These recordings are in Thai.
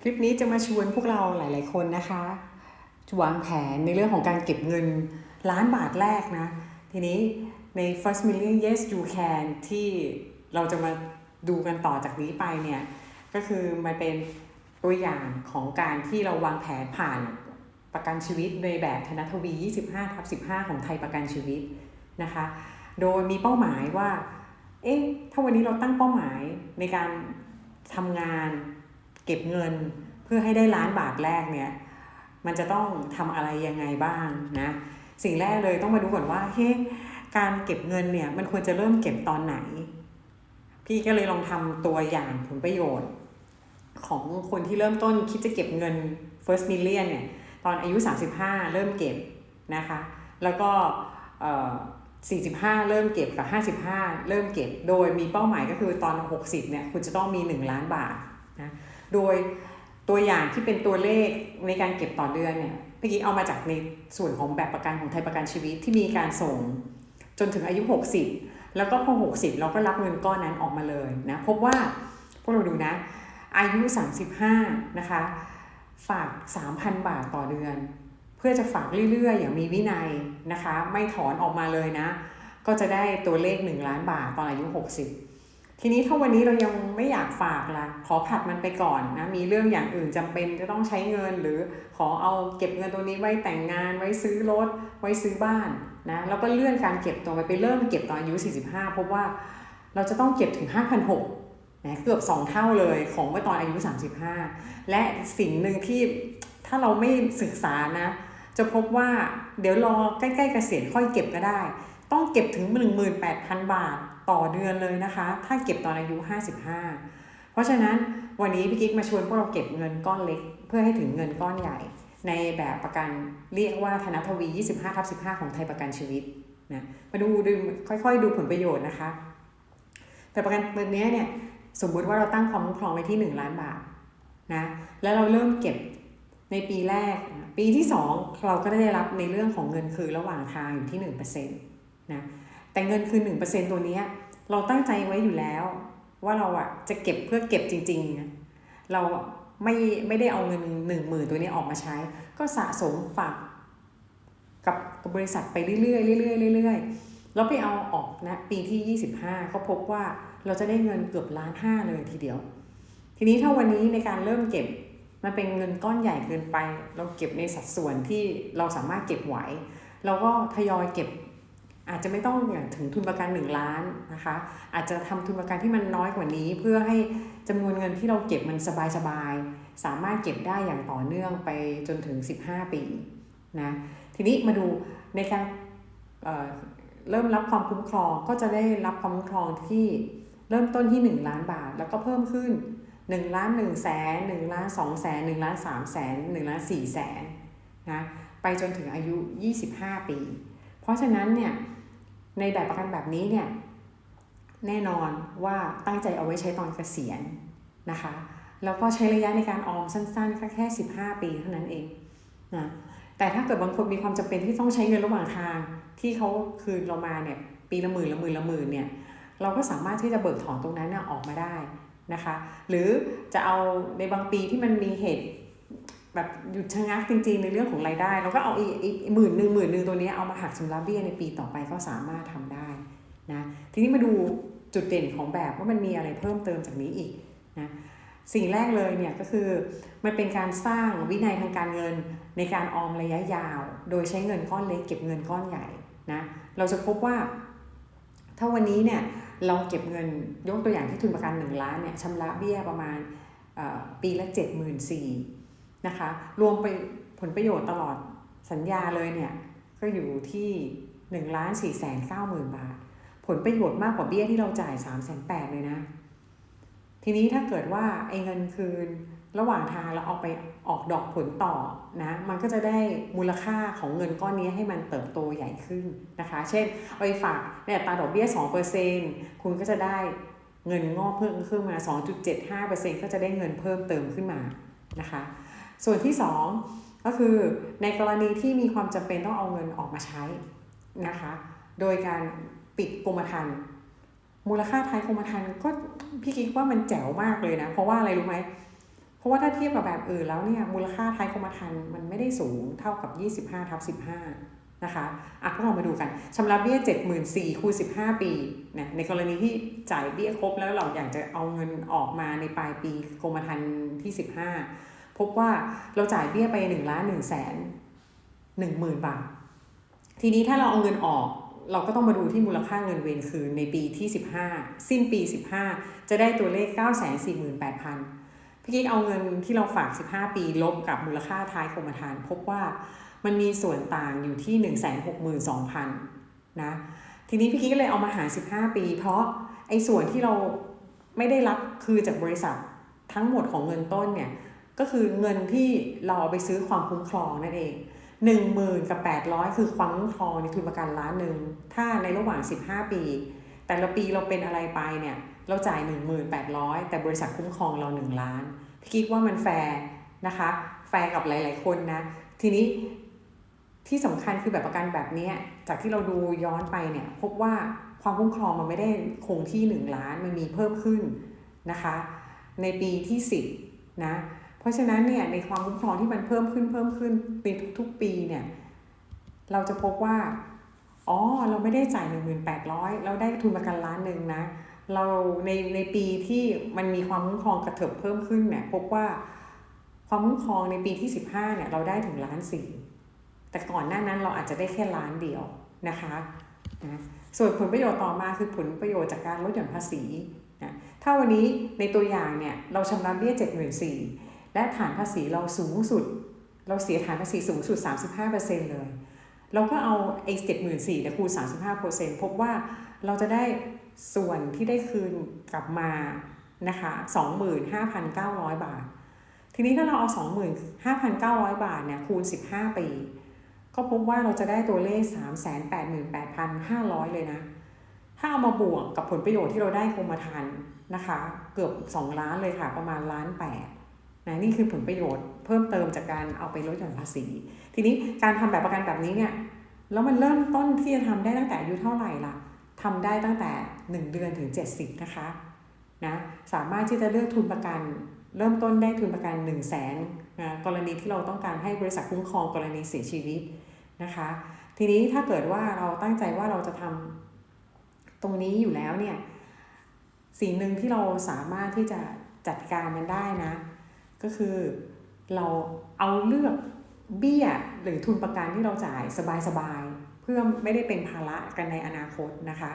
คลิปนี้จะมาชวนพวกเราหลาย ๆ คนนะคะวางแผนในเรื่องของการเก็บเงินล้านบาทแรกนะ ทีนี้ใน first million yes you can ที่เราจะมาดูกันต่อจากนี้ไปเนี่ย ก็คือมันเป็นตัวอย่างของการที่เราวางแผนผ่านประกันชีวิตในแบบธนทวี 25ทับ15 ของไทยประกันชีวิตนะคะ โดยมีเป้าหมายว่า เอ๊ะ ถ้าวันนี้เราตั้งเป้าหมายในการทำงาน เก็บเงินเพื่อให้ได้ล้านบาทแรกเนี่ยมันจะต้องทำอะไรยังไงบ้างนะสิ่งแรกเลยต้องมาดูก่อนว่าเฮ้การเก็บเงินเนี่ยมันควรจะเริ่มเก็บตอนไหน พี่ก็เลยลองทำตัวอย่างผลประโยชน์ ของคนที่เริ่มต้นคิดจะเก็บเงิน first million เนี่ยตอนอายุ 35 เริ่มเก็บนะคะ แล้วก็เอ่อ45 เริ่มเก็บกับ 55 เริ่มเก็บ โดยมีเป้าหมายก็คือตอน 60 เนี่ย คุณจะต้องมี 1 ล้านบาทนะ โดยตัวอย่างที่เป็นตัวเลขในการเก็บต่อเดือนเนี่ยเมื่อกี้เอามาจากในส่วนของแบบประกันของไทยประกันชีวิตที่มีการส่งจนถึงอายุ 60 แล้วก็พอ 60 เราก็รับเงินก้อนนั้นออกมาเลยนะพบว่าพวกเราดูนะ อายุ 35 นะคะ ฝาก 3,000 บาทต่อเดือน เพื่อจะฝากเรื่อยๆ อย่างมีวินัยนะคะ ไม่ถอนออกมาเลยนะ ก็จะได้ตัวเลข 1 ล้านบาทตอนอายุ 60 ทีนี้ถ้าวันนี้เรายังไม่อยากฝากละขอผัดมันไปก่อนนะ มีเรื่องอย่างอื่นจำเป็นจะต้องใช้เงิน หรือขอเอาเก็บเงินตัวนี้ไว้แต่งงาน ไว้ซื้อรถ ไว้ซื้อบ้านนะ แล้วก็เลื่อนการเก็บตัวไปไปเริ่มเก็บตอนอายุ 45พบว่าเราจะต้องเก็บถึง 5,600นะเกือบ 2 เท่าเลยของเมื่อตอนอายุ 35 และสิ่งหนึ่งที่ถ้าเราไม่ศึกษานะ จะพบว่าเดี๋ยวรอใกล้ๆเกษียณค่อยเก็บก็ได้ ต้องเก็บถึง 18,000 บาท ต่อเดือนเลยนะคะ ถ้าเก็บตอนอายุ 55 เพราะฉะนั้นวันนี้พี่กิ๊กมาชวนพวกเราเก็บเงินก้อนเล็ก เพื่อให้ถึงเงินก้อนใหญ่ ในแบบประกันเรียกว่าธนทวี 25ทับ15 ของไทยประกันชีวิตนะมาดูดูค่อยๆ ดูผลประโยชน์นะคะ แต่ประกันตัวนี้เนี่ยสมมุติว่าเราตั้งความคุ้มครองไว้ที่ 1 ล้านบาทนะแล้วเราเริ่มเก็บในปีแรก ปีที่ 2 เราก็ได้รับในเรื่องของเงินคืนระหว่างทางอยู่ที่1%นะ แต่เงินคืน1%ตัวนี้เราตั้งใจไว้อยู่แล้ว ว่าเราอะจะเก็บเพื่อเก็บจริง ๆ เราไม่ไม่ได้เอาเงินหนึ่งหมื่นตัวนี้ออกมาใช้ ก็สะสมฝากกับกับบริษัทไปเรื่อยๆเรื่อยๆเรื่อยๆแล้วไปเอาออกนะปีที่ 25 ก็พบว่าเราจะได้เงินเกือบล้านห้าเลยทีเดียว ทีนี้ถ้าวันนี้ในการเริ่มเก็บมันเป็นเงินก้อนใหญ่เกินไป เราเก็บในสัดส่วนที่เราสามารถเก็บไหวเราก็ทยอยเก็บ อาจจะไม่ต้องอย่างถึงทุนประกัน 1 ล้านนะคะ อาจจะทำทุนประกันที่มันน้อยกว่านี้ เพื่อให้จำนวนเงินที่เราเก็บมันสบายๆ สามารถเก็บได้อย่างต่อเนื่องไปจนถึง 15 ปีนะ ทีนี้มาดูในการเเริ่มรับความคุ้มครองก็จะได้รับความคุ้มครองที่เริ่มต้นที่ 1 ล้านบาท แล้วก็เพิ่มขึ้น1ล้าน1แสน1ล้าน2แสน1ล้าน3แสน1ล้าน4แสนนะไปจนถึงอายุ 25 ปี เพราะฉะนั้นเนี่ย ในแบบประกันแบบนี้เนี่ยแน่นอนว่าตั้งใจเอาไว้ใช้ตอนเกษียณนะคะ แล้วก็ใช้ระยะในการออมสั้นๆแค่แค่ 15 ปีเท่านั้นเองนะแต่ถ้าเกิดบางคนมีความจำเป็นที่ต้องใช้เงินระหว่างทางที่เขาคืนเรามาเนี่ยปีละหมื่นละหมื่นละหมื่นเนี่ยเราก็สามารถที่จะเบิกถอนตรงนั้นออกมาได้นะคะ หรือจะเอาในบางปีที่มันมีเหตุ แบบหยุดชะงักจริงๆในเรื่องของรายได้เราก็เอาอีกหมื่นหนึ่งหมื่นหนึ่งตัวนี้เอามาหักชำระเบี้ยในปีต่อไปก็สามารถทำได้นะทีนี้มาดูจุดเด่นของแบบว่ามันมีอะไรเพิ่มเติมจากนี้อีกนะสิ่งแรกเลยเนี่ยก็คือมันเป็นการสร้างวินัยทางการเงินในการออมระยะยาว โดยใช้เงินก้อนเล็กเก็บเงินก้อนใหญ่นะเราจะพบว่า ถ้าวันนี้เนี่ยเราเก็บเงินยกตัวอย่างที่ทุนประกัน 1 ล้านเนี่ยชำระเบี้ยประมาณปีละ 74,000 นะคะ รวมไปผลประโยชน์ตลอดสัญญาเลยเนี่ย ก็อยู่ที่1ล้าน4 9 0 0 0 0 บาท ผลประโยชน์มากกว่าเบี้ยที่เราจ่าย 3 8 0 0 0เลยนะ ทีนี้ถ้าเกิดว่าไอ้เงินคืนระหว่างทางเราเอาไปออกดอกผลต่อนะ มันก็จะได้มูลค่าของเงินก้อนนี้ให้มันเติบโตใหญ่ขึ้นนะคะ เช่นเอาไปฝากในอัตราดอกเบี้ย 2%คุณก็จะได้เงินงอกเพิ่มขึ้นมา 2.75%ก็จะได้เงินเพิ่มเติมขึ้นมานะคะ ส่วนที่ 2 ก็คือในกรณีที่มีความจำเป็นต้องเอาเงินออกมาใช้นะคะ โดยการปิดกรมธรรม์มูลค่าท้ายกรมธรรม์ก็พี่คิดว่ามันแจ๋วมากเลยนะ เพราะว่าอะไรรู้ไหมเพราะว่าถ้าเทียบกับแบบอื่นแล้วเนี่ยมูลค่าไทยกรมธรรม์มันไม่ได้สูงเท่ากับ 25ทับ15 นะคะอะพวกเรามาดูกันชำระเบี้ย 74,000คูณ15 ปีนะในกรณีที่จ่ายเบี้ยครบแล้วเราอยากจะเอาเงินออกมาในปลายปีกรมธรรม์ที่ 15 พบว่าเราจ่ายเบี้ยไป1ล้าน1แสน1หมื่นบาท ทีนี้ถ้าเราเอาเงินออก เราก็ต้องมาดูที่มูลค่าเงินเวรคืนในปีที่ 15 สิ้นปี 15 จะได้ตัวเลข 948,000พี่กิ๊กเอาเงินที่เราฝาก 15 ปีลบกับมูลค่าท้ายกรมธรรม์พบว่ามันมีส่วนต่างอยู่ที่ 162,000นะทีนี้พี่กิ๊กก็เลยเอามาหาร15 ปี เพราะไอ้ส่วนที่เราไม่ได้รับคือจากบริษัททั้งหมดของเงินต้นเนี่ย ก็คือเงินที่เราเอาไปซื้อความคุ้มครองนั่นเอง1 0,000กับ800 คือความคุ้มครองในทุนประกันล้านหนึ่งถ้าในระหว่าง 15 ปี แต่ละปีเราเป็นอะไรไปเนี่ยเราจ่าย 1,800แต่บริษัทคุ้มครองเรา 1 ล้านพี่คิดว่ามันแฟร์นะคะ แฟร์กับหลาย ๆ คนนะทีนี้ที่สำคัญคือแบบประกันแบบนี้จากที่เราดูย้อนไปเนี่ยพบว่าความคุ้มครองมันไม่ได้คงที่ 1 ล้านมันมีเพิ่มขึ้นนะคะ ในปีที่ 10นะ เพราะฉะนั้นเนี่ยในความคุ้มครองที่มันเพิ่มขึ้นเพิ่มขึ้นในทุกๆปีเนี่ยเราจะพบว่า อ๋อ เราไม่ได้จ่าย 1,800 เราได้ทุนประกันล้านหนึ่งนะ เราในในปีที่มันมีความคุ้มครองกระเถิบเพิ่มขึ้นเนี่ยพบว่าความคุ้มครองในปีที่ 15เนี่ยเราได้ถึงล้านสี่แต่ก่อนหน้านั้นเราอาจจะได้แค่ล้านเดียวนะคะนะส่วนผลประโยชน์ต่อมาคือผลประโยชน์จากการลดหย่อนภาษีนะถ้าวันนี้ในตัวอย่างเนี่ยเราชำระเบี้ย 74,000 และฐานภาษีเราสูงสุด เราเสียฐานภาษีสูงสุด 35%เลย เราก็เอาไอ้74,000เนี่ยคูณ35%พบว่าเราจะได้ส่วนที่ได้คืนกลับมานะคะ25,900บาท ทีนี้ถ้าเราเอา25,900บาทเนี่ยคูณ15ปี ก็พบว่าเราจะได้ตัวเลข388,500เลยนะ ถ้าเอามาบวกกับผลประโยชน์ที่เราได้กรมธรรม์นะคะ เกือบ2ล้านเลยค่ะประมาณล้านแปด นะนี่คือผลประโยชน์เพิ่มเติมจากการเอาไปลดหย่อนภาษี ทีนี้การทำแบบประกันแบบนี้เนี่ยแล้วมันเริ่มต้นที่จะทำได้ตั้งแต่อายุเท่าไหร่ล่ะทำได้ตั้งแต่ 1 เดือนถึง 70 นะคะนะสามารถที่จะเลือกทุนประกัน เริ่มต้นได้ทุนประกัน 1 0 0 0 0แสนนะกรณีที่เราต้องการให้บริษัทคุ้มครองกรณีเสียชีวิตนะคะ ทีนี้ถ้าเกิดว่าเราตั้งใจว่าเราจะทำตรงนี้อยู่แล้วเนี่ยสิ่งหนึ่งที่เราสามารถที่จะจัดการมันได้นะ ก็คือเราเอาเลือกเบี้ยหรือทุนประกันที่เราจ่ายสบายๆ เพื่อไม่ได้เป็นภาระกันในอนาคตนะคะ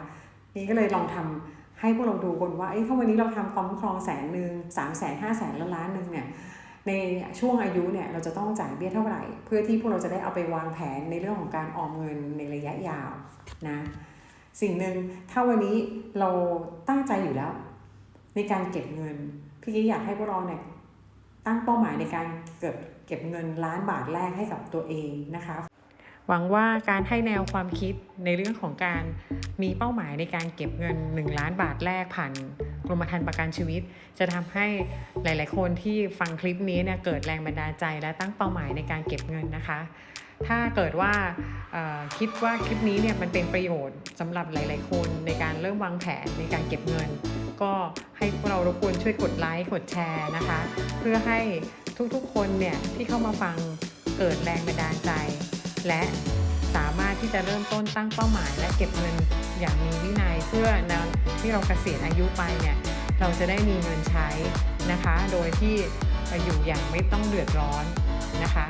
นี่ก็เลยลองทำให้พวกเราดูกันว่าถ้าวันนี้เราทำความคุ้มครองแสนหนึ่งสามแสนห้าแสนแล้วล้านหนึ่งเนี่ย ในช่วงอายุเนี่ยเราจะต้องจ่ายเบี้ยเท่าไหร่ เพื่อที่พวกเราจะได้เอาไปวางแผนในเรื่องของการออมเงินในระยะยาวนะ สิ่งหนึ่งถ้าวันนี้เราตั้งใจอยู่แล้ว ในการเก็บเงิน พี่กิ๊กอยากให้พวกเราเนี่ย ตั้งเป้าหมายในการเก็บเก็บเงินล้านบาทแรกให้กับตัวเองนะคะหวังว่าการให้แนวความคิดในเรื่องของการมีเป้าหมายในการเก็บเงิน 1 ล้านบาทแรกผ่านกรมธรรม์ประกันชีวิต จะทำให้หลาย ๆ คนที่ฟังคลิปนี้เนี่ยเกิดแรงบันดาลใจและตั้งเป้าหมายในการเก็บเงินนะคะ ถ้าเกิดว่าคิดว่าคลิปนี้เนี่ยมันเป็นประโยชน์สำหรับหลาย ๆ คนในการเริ่มวางแผนในการเก็บเงิน ก็ให้พวกเรารบกวนช่วยกดไลค์กดแชร์นะคะ เพื่อให้ทุกๆคนเนี่ยที่เข้ามาฟังเกิดแรงบันดาลใจ และสามารถที่จะเริ่มต้นตั้งเป้าหมาย และเก็บเงินอย่างมีวินัยเพื่อนะที่เราเกษียณอายุไปเนี่ยเราจะได้มีเงินใช้นะคะ โดยที่อยู่อย่างไม่ต้องเดือดร้อนนะคะ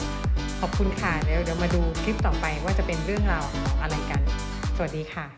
ขอบคุณค่ะเดี๋ยวเดี๋ยวมาดูคลิปต่อไปว่าจะเป็นเรื่องราวของอะไรกัน สวัสดีค่ะ